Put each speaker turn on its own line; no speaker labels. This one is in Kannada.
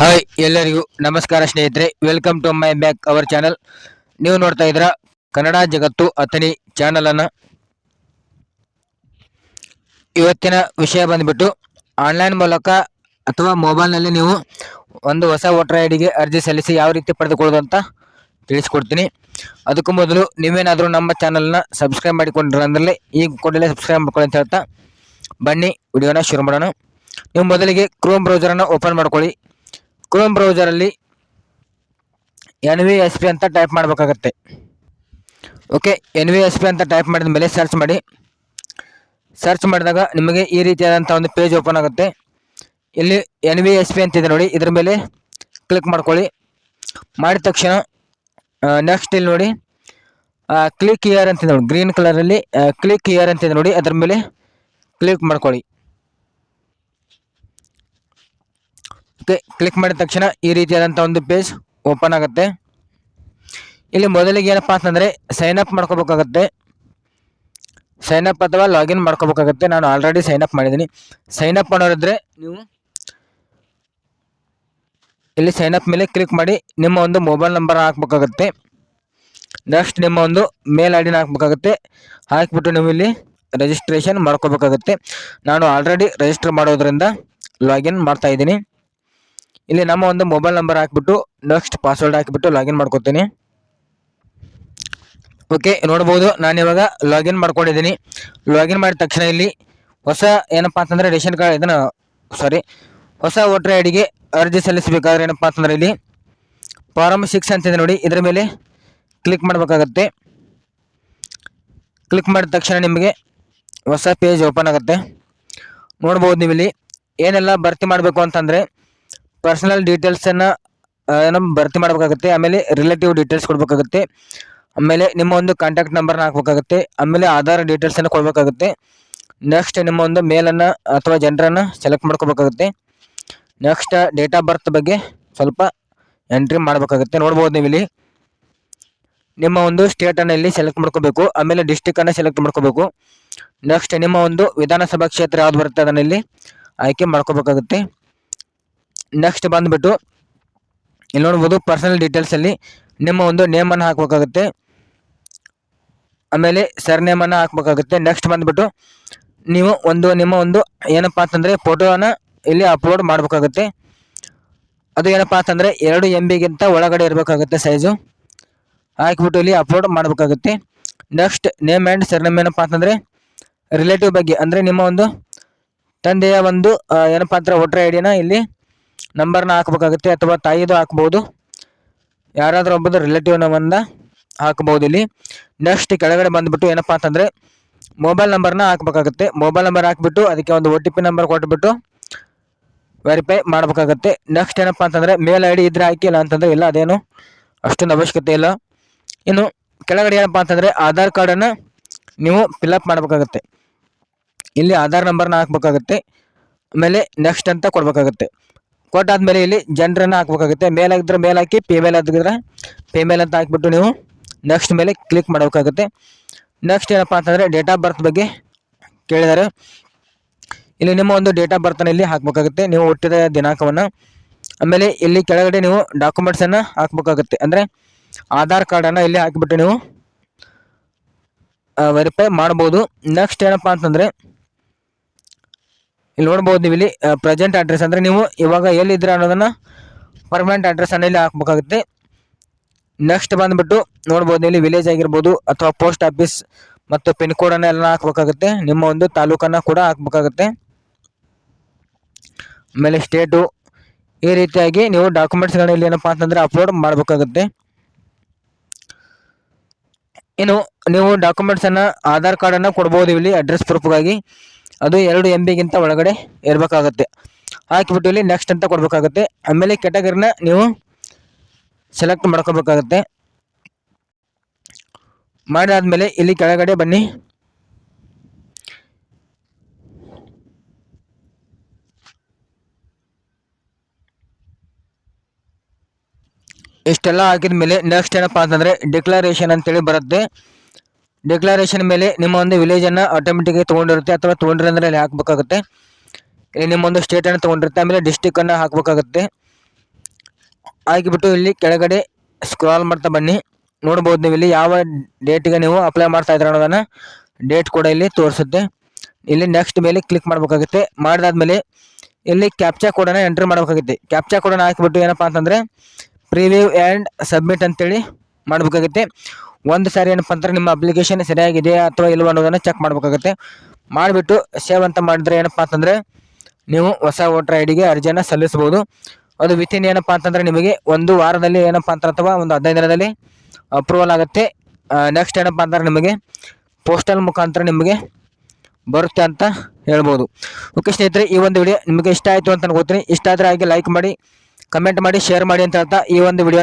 ಹಾಯ್ ಎಲ್ಲರಿಗೂ ನಮಸ್ಕಾರ ಸ್ನೇಹಿತರೆ. Welcome to my back our channel ನೀವು ನೋಡ್ತಾ ಇದ್ರ ಕನ್ನಡ ಜಗತ್ತು ಅಥನಿ ಚಾನಲನ್ನು ಇವತ್ತಿನ ವಿಷಯ ಬಂದ್ಬಿಟ್ಟು ಆನ್ಲೈನ್ ಮೂಲಕ ಅಥವಾ ಮೊಬೈಲ್ನಲ್ಲಿ ನೀವು ಒಂದು ಹೊಸ ವೋಟರ್ ಐ ಡಿಗೆ ಅರ್ಜಿ ಸಲ್ಲಿಸಿ ಯಾವ ರೀತಿ ಪಡೆದುಕೊಳ್ಳೋದು ಅಂತ ತಿಳಿಸ್ಕೊಡ್ತೀನಿ. ಅದಕ್ಕೂ ಮೊದಲು ನೀವೇನಾದರೂ ನಮ್ಮ ಚಾನಲ್ನ ಸಬ್ಸ್ಕ್ರೈಬ್ ಮಾಡಿಕೊಂಡ್ರೆ ಈಗ ಕೂಡಲೇ ಸಬ್ಸ್ಕ್ರೈಬ್ ಮಾಡ್ಕೊಳ್ಳಿ ಅಂತ ಹೇಳ್ತಾ ಬನ್ನಿ, ವಿಡಿಯೋನ ಶುರು ಮಾಡೋಣ. ನೀವು ಮೊದಲಿಗೆ ಕ್ರೋಮ್ ಬ್ರೌಸರನ್ನು ಓಪನ್ ಮಾಡ್ಕೊಳ್ಳಿ. ಕ್ರೋಮ್ ಬ್ರೌಸರಲ್ಲಿ ಎನ್ ವಿ ಎಸ್ ಪಿ ಅಂತ ಟೈಪ್ ಮಾಡಬೇಕಾಗತ್ತೆ. Okay N V S P ಅಂತ ಟೈಪ್ ಮಾಡಿದ ಮೇಲೆ ಸರ್ಚ್ ಮಾಡಿ. ಸರ್ಚ್ ಮಾಡಿದಾಗ ನಿಮಗೆ ಈ ರೀತಿಯಾದಂಥ ಒಂದು ಪೇಜ್ ಓಪನ್ ಆಗುತ್ತೆ. ಇಲ್ಲಿ ಎನ್ ವಿ ಎಸ್ ಪಿ ಅಂತಿದೆ ನೋಡಿ, ಇದ್ರ ಮೇಲೆ ಕ್ಲಿಕ್ ಮಾಡ್ಕೊಳ್ಳಿ. ಮಾಡಿದ ತಕ್ಷಣ ನೆಕ್ಸ್ಟ್ ಇಲ್ಲಿ ನೋಡಿ ಕ್ಲಿಕ್ ಇಯರ್ ಅಂತಿದೆ ನೋಡಿ ಗ್ರೀನ್ ಕಲರಲ್ಲಿ ಕ್ಲಿಕ್ ಇಯರ್ ಅಂತಿದೆ ನೋಡಿ, ಅದ್ರ ಮೇಲೆ ಕ್ಲಿಕ್ ಮಾಡ್ಕೊಳ್ಳಿ ಓಕೆ ಕ್ಲಿಕ್ ಮಾಡಿದ ತಕ್ಷಣ ಈ ರೀತಿಯಾದಂಥ ಒಂದು ಪೇಜ್ ಓಪನ್ ಆಗುತ್ತೆ. ಇಲ್ಲಿ ಮೊದಲಿಗೆ ಏನಪ್ಪಾ ಅಂತಂದರೆ ಸೈನ್ ಅಪ್ ಮಾಡ್ಕೋಬೇಕಾಗತ್ತೆ. ಸೈನ್ ಅಪ್ ಅಥವಾ ಲಾಗಿನ್ ಮಾಡ್ಕೋಬೇಕಾಗತ್ತೆ. ನಾನು ಆಲ್ರೆಡಿ ಸೈನ್ ಅಪ್ ಮಾಡಿದ್ದೀನಿ. ಸೈನ್ ಅಪ್ ಮಾಡೋರಿದ್ರೆ ನೀವು ಇಲ್ಲಿ ಸೈನ್ ಅಪ್ ಮೇಲೆ ಕ್ಲಿಕ್ ಮಾಡಿ ನಿಮ್ಮ ಒಂದು ಮೊಬೈಲ್ ನಂಬರ್ ಹಾಕ್ಬೇಕಾಗತ್ತೆ. ನೆಕ್ಸ್ಟ್ ನಿಮ್ಮ ಒಂದು ಮೇಲ್ ಐ ಡಿನ ಹಾಕ್ಬೇಕಾಗತ್ತೆ. ಹಾಕಿಬಿಟ್ಟು ನೀವು ಇಲ್ಲಿ ರಿಜಿಸ್ಟ್ರೇಷನ್ ಮಾಡ್ಕೋಬೇಕಾಗತ್ತೆ. ನಾನು ಆಲ್ರೆಡಿ ರಿಜಿಸ್ಟರ್ ಮಾಡೋದ್ರಿಂದ ಲಾಗಿನ್ ಮಾಡ್ತಾ ಇದ್ದೀನಿ. ಇಲ್ಲಿ ನಮ್ಮ ಒಂದು ಮೊಬೈಲ್ ನಂಬರ್ ಹಾಕ್ಬಿಟ್ಟು ನೆಕ್ಸ್ಟ್ ಪಾಸ್ವರ್ಡ್ ಹಾಕಿಬಿಟ್ಟು ಲಾಗಿನ್ ಮಾಡ್ಕೊತೀನಿ. ಓಕೆ ನೋಡ್ಬೋದು. ನಾನು ಇವಾಗ ಲಾಗಿನ್ ಮಾಡ್ಕೊಂಡಿದ್ದೀನಿ. ಲಾಗಿನ್ ಮಾಡಿದ ತಕ್ಷಣ ಇಲ್ಲಿ ಹೊಸ ಏನಪ್ಪ ಅಂತಂದರೆ ರೇಷನ್ ಕಾರ್ಡ್ ಇದನ್ನು ಸಾರಿ ಹೊಸ ವೋಟರ್ ಐ ಡಿಗೆ ಅರ್ಜಿ ಸಲ್ಲಿಸಬೇಕಾದ್ರೆ ಏನಪ್ಪ ಅಂತಂದರೆ ಇಲ್ಲಿ ಫಾರಮ್ ಸಿಕ್ಸ್ ಅಂತಿದೆ ನೋಡಿ. ಇದರ ಮೇಲೆ ಕ್ಲಿಕ್ ಮಾಡಬೇಕಾಗತ್ತೆ. ಕ್ಲಿಕ್ ಮಾಡಿದ ತಕ್ಷಣ ನಿಮಗೆ ಹೊಸ ಪೇಜ್ ಓಪನ್ ಆಗುತ್ತೆ. ನೋಡ್ಬೋದು ನೀವು ಇಲ್ಲಿ ಏನೆಲ್ಲ ಭರ್ತಿ ಮಾಡಬೇಕು ಅಂತಂದರೆ ಪರ್ಸನಲ್ ಡೀಟೇಲ್ಸನ್ನು ಏನೋ ಭರ್ತಿ ಮಾಡಬೇಕಾಗುತ್ತೆ. ಆಮೇಲೆ ರಿಲೇಟಿವ್ ಡೀಟೇಲ್ಸ್ ಕೊಡಬೇಕಾಗುತ್ತೆ. ಆಮೇಲೆ ನಿಮ್ಮ ಒಂದು ಕಾಂಟ್ಯಾಕ್ಟ್ ನಂಬರ್ನ ಹಾಕ್ಬೇಕಾಗುತ್ತೆ. ಆಮೇಲೆ ಆಧಾರ್ ಡೀಟೇಲ್ಸನ್ನು ಕೊಡಬೇಕಾಗುತ್ತೆ. ನೆಕ್ಸ್ಟ್ ನಿಮ್ಮ ಒಂದು ಮೇಲನ್ನು ಅಥವಾ ಜನರನ್ನು ಸೆಲೆಕ್ಟ್ ಮಾಡ್ಕೋಬೇಕಾಗುತ್ತೆ. ನೆಕ್ಸ್ಟ್ ಡೇಟ್ ಆಫ್ ಬರ್ತ್ ಬಗ್ಗೆ ಸ್ವಲ್ಪ ಎಂಟ್ರಿ ಮಾಡಬೇಕಾಗುತ್ತೆ. ನೋಡ್ಬೋದು ನೀವು ಇಲ್ಲಿ ನಿಮ್ಮ ಒಂದು ಸ್ಟೇಟನ್ನು ಇಲ್ಲಿ ಸೆಲೆಕ್ಟ್ ಮಾಡ್ಕೋಬೇಕು. ಆಮೇಲೆ ಡಿಸ್ಟಿಕನ್ನು ಸೆಲೆಕ್ಟ್ ಮಾಡ್ಕೋಬೇಕು. ನೆಕ್ಸ್ಟ್ ನಿಮ್ಮ ಒಂದು ವಿಧಾನಸಭಾ ಕ್ಷೇತ್ರ ಯಾವ್ದು ಬರುತ್ತೆ ಅದನ್ನ ಇಲ್ಲಿ ಆಯ್ಕೆ ಮಾಡ್ಕೋಬೇಕಾಗುತ್ತೆ. ನೆಕ್ಸ್ಟ್ ಬಂದುಬಿಟ್ಟು, ಇಲ್ಲಿ ನೋಡ್ಬೋದು ಪರ್ಸನಲ್ ಡೀಟೇಲ್ಸಲ್ಲಿ ನಿಮ್ಮ ಒಂದು ನೇಮನ್ನು ಹಾಕಬೇಕಾಗುತ್ತೆ. ಆಮೇಲೆ ಸರ್ ನೇಮನ್ನು ಹಾಕಬೇಕಾಗುತ್ತೆ. ನೆಕ್ಸ್ಟ್ ಬಂದುಬಿಟ್ಟು, ನೀವು ಒಂದು, ನಿಮ್ಮ ಒಂದು ಏನಪ್ಪ ಅಂತಂದರೆ ಫೋಟೋನ ಇಲ್ಲಿ ಅಪ್ಲೋಡ್ ಮಾಡಬೇಕಾಗುತ್ತೆ. ಅದು ಏನಪ್ಪ ಅಂತಂದರೆ ಎರಡು ಎಂ ಬಿಗಿಂತ ಒಳಗಡೆ ಇರಬೇಕಾಗುತ್ತೆ ಸೈಜು ಹಾಕಿಬಿಟ್ಟು ಇಲ್ಲಿ ಅಪ್ಲೋಡ್ ಮಾಡಬೇಕಾಗುತ್ತೆ. ನೆಕ್ಸ್ಟ್ ನೇಮ್ ಆ್ಯಂಡ್ ಸರ್ನೇಮ್ ಏನಪ್ಪ ಅಂತಂದರೆ ರಿಲೇಟಿವ್ ಬಗ್ಗೆ, ಅಂದರೆ ನಿಮ್ಮ ಒಂದು ತಂದೆಯ ಒಂದು ಏನಪ್ಪಾ ವೋಟ್ರ್ ವೋಟರ್ ಐ ಡಿನ ಇಲ್ಲಿ ನಂಬರ್ನ ಹಾಕಬೇಕಾಗುತ್ತೆ ಅಥವಾ ತಾಯಿದು ಹಾಕ್ಬೋದು. ಯಾರಾದರೂ ಒಬ್ಬದು ರಿಲೇಟಿವ್ನ ಒಂದ ಹಾಕ್ಬೋದು ಇಲ್ಲಿ. ನೆಕ್ಸ್ಟ್ ಕೆಳಗಡೆ ಬಂದುಬಿಟ್ಟು ಏನಪ್ಪ ಅಂತಂದರೆ ಮೊಬೈಲ್ ನಂಬರ್ನ ಹಾಕಬೇಕಾಗುತ್ತೆ. ಮೊಬೈಲ್ ನಂಬರ್ ಹಾಕ್ಬಿಟ್ಟು ಅದಕ್ಕೆ ಒಂದು ಒ ಟಿ ಪಿ ನಂಬರ್ ಕೊಟ್ಬಿಟ್ಟು ವೆರಿಫೈ ಮಾಡಬೇಕಾಗುತ್ತೆ. ನೆಕ್ಸ್ಟ್ ಏನಪ್ಪ ಅಂತಂದರೆ ಮೇಲ್ ಐ ಡಿ ಇದ್ರೆ ಹಾಕಿ ಇಲ್ಲ ಅಂತಂದರೆ ಇಲ್ಲ, ಅದೇನು ಅಷ್ಟೊಂದು ಅವಶ್ಯಕತೆ ಇಲ್ಲ. ಇನ್ನು ಕೆಳಗಡೆ ಏನಪ್ಪ ಅಂತಂದರೆ ಆಧಾರ್ ಕಾರ್ಡನ್ನು ನೀವು ಫಿಲಪ್ ಮಾಡಬೇಕಾಗುತ್ತೆ. ಇಲ್ಲಿ ಆಧಾರ್ ನಂಬರ್ನ ಹಾಕ್ಬೇಕಾಗುತ್ತೆ. ಆಮೇಲೆ ನೆಕ್ಸ್ಟ್ ಅಂತ ಕೊಡಬೇಕಾಗುತ್ತೆ. ಕೊಟ್ಟಾದ್ಮೇಲೆ ಇಲ್ಲಿ ಜನರನ್ನು ಹಾಕ್ಬೇಕಾಗುತ್ತೆ. ಮೇಲ್ ಆಗಿದ್ರೆ ಮೇಲ್ ಹಾಕಿ ಪೇಮೇಲ್ ಹಾಕಿದ್ರೆ ಪೇಮೇಲ್ ಅಂತ ಹಾಕ್ಬಿಟ್ಟು ನೀವು ನೆಕ್ಸ್ಟ್ ಮೇಲೆ ಕ್ಲಿಕ್ ಮಾಡಬೇಕಾಗುತ್ತೆ. ನೆಕ್ಸ್ಟ್ ಏನಪ್ಪ ಅಂತಂದರೆ ಡೇಟ್ ಆಫ್ ಬರ್ತ್ ಬಗ್ಗೆ ಕೇಳಿದ್ದಾರೆ ಇಲ್ಲಿ ನಿಮ್ಮ ಒಂದು ಡೇಟ್ ಆಫ್ ಬರ್ತನ ಇಲ್ಲಿ ಹಾಕ್ಬೇಕಾಗುತ್ತೆ. ನೀವು ಹುಟ್ಟಿದ ದಿನಾಂಕವನ್ನು. ಆಮೇಲೆ ಇಲ್ಲಿ ಕೆಳಗಡೆ ನೀವು ಡಾಕ್ಯುಮೆಂಟ್ಸನ್ನು ಹಾಕ್ಬೇಕಾಗುತ್ತೆ. ಅಂದರೆ ಆಧಾರ್ ಕಾರ್ಡನ್ನು ಇಲ್ಲಿ ಹಾಕಿಬಿಟ್ಟು ನೀವು ವೆರಿಫೈ ಮಾಡ್ಬೋದು. ನೆಕ್ಸ್ಟ್ ಏನಪ್ಪ ಅಂತಂದರೆ ಇಲ್ಲಿ ನೋಡ್ಬೋದು ನೀವು ಇಲ್ಲಿ ಪ್ರೆಸೆಂಟ್ ಅಡ್ರೆಸ್ ಅಂದರೆ ನೀವು ಇವಾಗ ಎಲ್ಲಿದ್ದೀರಾ ಅನ್ನೋದನ್ನು ಪರ್ಮನೆಂಟ್ ಅಡ್ರೆಸ್ಸನ್ನು ಇಲ್ಲಿ ಹಾಕ್ಬೇಕಾಗುತ್ತೆ. ನೆಕ್ಸ್ಟ್ ಬಂದುಬಿಟ್ಟು ನೋಡ್ಬೋದು ಇಲ್ಲಿ ವಿಲೇಜ್ ಆಗಿರ್ಬೋದು ಅಥವಾ ಪೋಸ್ಟ್ ಆಫೀಸ್ ಮತ್ತು ಪಿನ್ ಕೋಡನ್ನು ಎಲ್ಲ ಹಾಕ್ಬೇಕಾಗುತ್ತೆ. ನಿಮ್ಮ ಒಂದು ತಾಲೂಕನ್ನು ಕೂಡ ಹಾಕ್ಬೇಕಾಗುತ್ತೆ. ಆಮೇಲೆ ಸ್ಟೇಟು ಈ ರೀತಿಯಾಗಿ ನೀವು ಡಾಕ್ಯುಮೆಂಟ್ಸ್ಗಳನ್ನ ಇಲ್ಲಿ ಏನಪ್ಪ ಅಂತಂದರೆ ಅಪ್ಲೋಡ್ ಮಾಡಬೇಕಾಗುತ್ತೆ. ಇನ್ನು ನೀವು ಡಾಕ್ಯುಮೆಂಟ್ಸನ್ನು ಆಧಾರ್ ಕಾರ್ಡನ್ನು ಕೊಡ್ಬೋದು ಇಲ್ಲಿ ಅಡ್ರೆಸ್ ಪ್ರೂಫ್ಗಾಗಿ ಅದು ಎರಡು ಎಂ ಬಿಗಿಂತ ಒಳಗಡೆ ಇರಬೇಕಾಗತ್ತೆ ಹಾಕಿಬಿಟ್ಟು ಇಲ್ಲಿ ನೆಕ್ಸ್ಟ್ ಅಂತ ಕೊಡಬೇಕಾಗುತ್ತೆ. ಆಮೇಲೆ ಕೆಟಗರಿನ ನೀವು ಸೆಲೆಕ್ಟ್ ಮಾಡ್ಕೋಬೇಕಾಗತ್ತೆ. ಮಾಡಾದ್ಮೇಲೆ ಇಲ್ಲಿ ಕೆಳಗಡೆ ಬನ್ನಿ. ಇಷ್ಟೆಲ್ಲ ಹಾಕಿದ ಮೇಲೆ ನೆಕ್ಸ್ಟ್ ಏನಪ್ಪಾ ಅಂತಂದರೆ ಡಿಕ್ಲರೇಷನ್ ಅಂತೇಳಿ ಬರುತ್ತೆ. ಡಿಕ್ಲರೇಷನ್ ಮೇಲೆ ನಿಮ್ಮ ಒಂದು ವಿಲೇಜನ್ನು ಆಟೋಮೆಟಿಕ್ಗೆ ತೊಗೊಂಡಿರುತ್ತೆ ಅಥವಾ ತೊಗೊಂಡ್ರೆ ಅಂದರೆ ಅಲ್ಲಿ ಹಾಕಬೇಕಾಗುತ್ತೆ. ಇಲ್ಲಿ ನಿಮ್ಮ ಒಂದು ಸ್ಟೇಟನ್ನು ತೊಗೊಂಡಿರುತ್ತೆ, ಆಮೇಲೆ ಡಿಸ್ಟಿಕ್ಕನ್ನು ಹಾಕಬೇಕಾಗುತ್ತೆ. ಹಾಕಿಬಿಟ್ಟು ಇಲ್ಲಿ ಕೆಳಗಡೆ ಸ್ಕ್ರಾಲ್ ಮಾಡ್ತಾ ಬನ್ನಿ. ನೋಡ್ಬೋದು ನೀವು ಇಲ್ಲಿ ಯಾವ ಡೇಟಿಗೆ ನೀವು ಅಪ್ಲೈ ಮಾಡ್ತಾ ಇದ್ದೀರ ಅನ್ನೋದನ್ನು ಡೇಟ್ ಕೂಡ ಇಲ್ಲಿ ತೋರಿಸುತ್ತೆ. ಇಲ್ಲಿ ನೆಕ್ಸ್ಟ್ ಮೇಲೆ ಕ್ಲಿಕ್ ಮಾಡಬೇಕಾಗುತ್ತೆ. ಮಾಡಿದಾದ್ಮೇಲೆ ಇಲ್ಲಿ ಕ್ಯಾಪ್ಚಾ ಕೋಡನ್ನು ಎಂಟ್ರ್ ಮಾಡಬೇಕಾಗುತ್ತೆ. ಕ್ಯಾಪ್ಚಾ ಕೋಡನ್ನು ಹಾಕಿಬಿಟ್ಟು ಏನಪ್ಪ ಅಂತಂದರೆ ಪ್ರಿವ್ಯೂ ಆ್ಯಂಡ್ ಸಬ್ಮಿಟ್ ಅಂತೇಳಿ ಮಾಡಬೇಕಾಗುತ್ತೆ. ಒಂದು ಸಾರಿ ಏನಪ್ಪ ಅಂದ್ರೆ ನಿಮ್ಮ ಅಪ್ಲಿಕೇಶನ್ ಸರಿಯಾಗಿದೆಯಾ ಅಥವಾ ಇಲ್ವ ಅನ್ನೋದನ್ನು ಚೆಕ್ ಮಾಡಬೇಕಾಗುತ್ತೆ. ಮಾಡಿಬಿಟ್ಟು ಸೇವ್ ಅಂತ ಮಾಡಿದ್ರೆ ಏನಪ್ಪ ಅಂತಂದರೆ ನೀವು ಹೊಸ ವೋಟರ್ ಐ ಡಿಗೆ ಅರ್ಜಿಯನ್ನು ಸಲ್ಲಿಸ್ಬೋದು ಅದು ವಿತಿನ್ ಏನಪ್ಪ ಅಂತಂದರೆ ನಿಮಗೆ ಒಂದು ವಾರದಲ್ಲಿ ಏನಪ್ಪ ಅಂತ ಅಥವಾ ಒಂದು ಹದಿನೈದು ದಿನದಲ್ಲಿ ಅಪ್ರೂವಲ್ ಆಗುತ್ತೆ. ನೆಕ್ಸ್ಟ್ ಏನಪ್ಪ ಅಂತಂದ್ರೆ ನಿಮಗೆ ಪೋಸ್ಟಲ್ ಮುಖಾಂತರ ನಿಮಗೆ ಬರುತ್ತೆ ಅಂತ ಹೇಳ್ಬೋದು. ಓಕೆ ಸ್ನೇಹಿತರೆ, ಈ ಒಂದು ವಿಡಿಯೋ ನಿಮಗೆ ಇಷ್ಟ ಆಯಿತು ಅಂತ ಅನ್ಕೋತೀನಿ. ಇಷ್ಟ ಆದರೆ ಹಾಗೆ ಲೈಕ್ ಮಾಡಿ ಕಮೆಂಟ್ ಮಾಡಿ ಶೇರ್ ಮಾಡಿ ಅಂತ ಹೇಳ್ತಾ ಈ ಒಂದು ವಿಡಿಯೋ